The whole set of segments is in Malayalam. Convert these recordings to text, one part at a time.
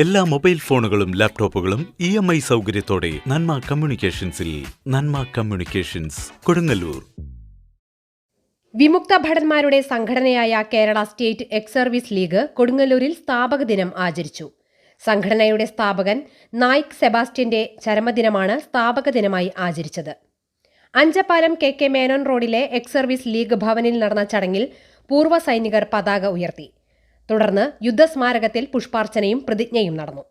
എല്ലാ മൊബൈൽ ഫോണുകളും ലാപ്ടോപ്പുകളും ഇ എം ഐ സൗകര്യത്തോടെ നന്മ കമ്മ്യൂണിക്കേഷൻസിൽ നന്മ കമ്മ്യൂണിക്കേഷൻസ് കൊടുങ്ങല്ലൂർ. വിമുക്ത ഭടന്മാരുടെ സംഘടനയായ Kerala state ex service league കൊടുങ്ങല്ലൂരിൽ സ്ഥാപക ദിനം ആചരിച്ചു. സംഘടനയുടെ സ്ഥാപകൻ നായിക് സെബാസ്റ്റ്യന്റെ ചരമദിനമാണ് സ്ഥാപക ദിനമായി ആചരിച്ചത്. അഞ്ചപ്പാലം കെ കെ മേനോൻ റോഡിലെ എക്സ് സർവീസ് ലീഗ് ഭവനിൽ നടന്ന ചടങ്ങിൽ പൂർവ സൈനികർ പതാക ഉയർത്തി. തുടർന്ന് യുദ്ധസ്മാരകത്തിൽ പുഷ്പാർച്ചനയും പ്രതിജ്ഞയും നടന്നു.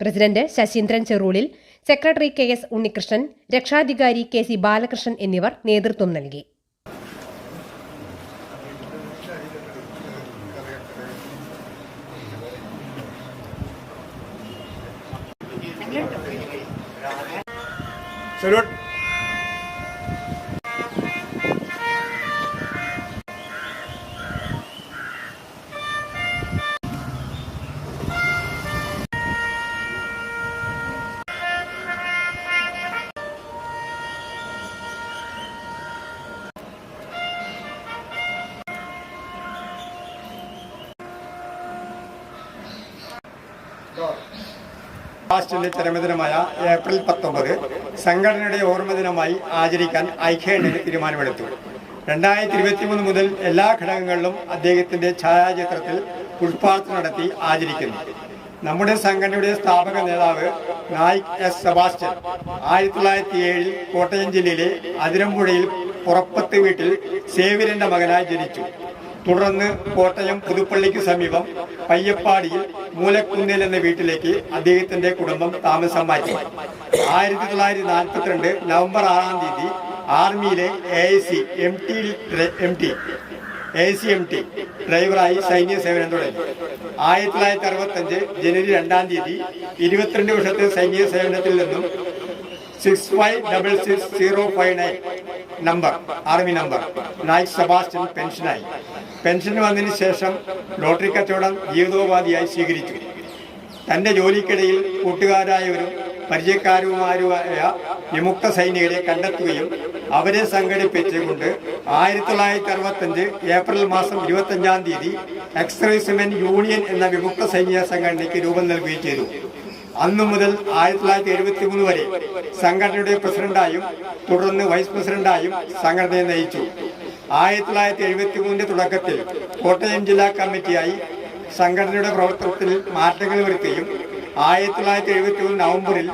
President Sasheendran ചെറൂളിൽ secretary K S Unnikrishnan രക്ഷാധികാരി കെ സി ബാലകൃഷ്ണൻ എന്നിവർ നേതൃത്വം നൽകി. സല്യൂട്ട് ലാസ്റ്റിന്റെ ചരമദിനമായ ഏപ്രിൽ പത്തൊമ്പത് സംഘടനയുടെ ഓർമ്മദിനമായി ആചരിക്കാൻ ഐക്യകണ്ഠന് തീരുമാനമെടുത്തു. രണ്ടായിരത്തി ഇരുപത്തിമൂന്ന് മുതൽ എല്ലാ ഘടകങ്ങളിലും അദ്ദേഹത്തിന്റെ ഛായാചിത്രത്തിൽ പുഷ്പാർച്ചന നടത്തി ആചരിക്കുന്നു. നമ്മുടെ സംഘടനയുടെ സ്ഥാപക നേതാവ് നായിക് എസ് സെബാസ്റ്റ്യൻ ആയിരത്തി തൊള്ളായിരത്തി ഏഴിൽ കോട്ടയം ജില്ലയിലെ അതിരമ്പുഴയിൽ പുറപ്പത്ത് വീട്ടിൽ സേവിരന്റെ മകനായി ജനിച്ചു. തുടർന്ന് കോട്ടയം പുതുപ്പള്ളിക്ക് സമീപം പയ്യപ്പാടിയിൽ മൂലക്കുന്നിൽ എന്ന വീട്ടിലേക്ക് അദ്ദേഹത്തിന്റെ കുടുംബം താമസം മാറ്റി. ആയിരത്തി തൊള്ളായിരത്തി നാൽപ്പത്തിരണ്ട് നവംബർ ആറാം തീയതി ആർമിയിലെ A C M T M T A C M T ഡ്രൈവറായി സൈന്യ സേവനം തുടങ്ങി. ആയിരത്തി തൊള്ളായിരത്തി അറുപത്തി അഞ്ച് ജനുവരി രണ്ടാം തീയതി ഇരുപത്തിരണ്ട് വർഷത്തെ സൈനിക സേവനത്തിൽ നിന്നും six five double six zero five nine number army number Naik Sebastian പെൻഷനായി. Pension വന്നതിന് ശേഷം ലോട്ടറി കച്ചവടം ജീവിതോപാധിയായി സ്വീകരിച്ചു. തന്റെ ജോലിക്കിടയിൽ കൂട്ടുകാരായവരും പരിചയക്കാരുമാരുമായ വിമുക്ത സൈനികരെ കണ്ടെത്തുകയും അവരെ സംഘടിപ്പിച്ചുകൊണ്ട് ആയിരത്തി തൊള്ളായിരത്തി അറുപത്തഞ്ച് ഏപ്രിൽ മാസം ഇരുപത്തഞ്ചാം തീയതി എക്സ്ട്രീസ്മെൻ യൂണിയൻ എന്ന വിമുക്ത സൈനിക സംഘടനയ്ക്ക് രൂപം നൽകുകയും ചെയ്തു. അന്നു മുതൽ ആയിരത്തി തൊള്ളായിരത്തി എഴുപത്തി മൂന്ന് വരെ സംഘടനയുടെ പ്രസിഡന്റായും തുടർന്ന് വൈസ് പ്രസിഡന്റായും സംഘടനയെ നയിച്ചു. ആയിരത്തി തൊള്ളായിരത്തി എഴുപത്തി മൂന്നിന്റെ തുടക്കത്തിൽ കോട്ടയം ജില്ലാ കമ്മിറ്റിയായി സംഘടനയുടെ പ്രവർത്തനത്തിൽ മാറ്റങ്ങൾ വരുത്തുകയും ആയിരത്തി തൊള്ളായിരത്തി എഴുപത്തി മൂന്ന് നവംബറിൽ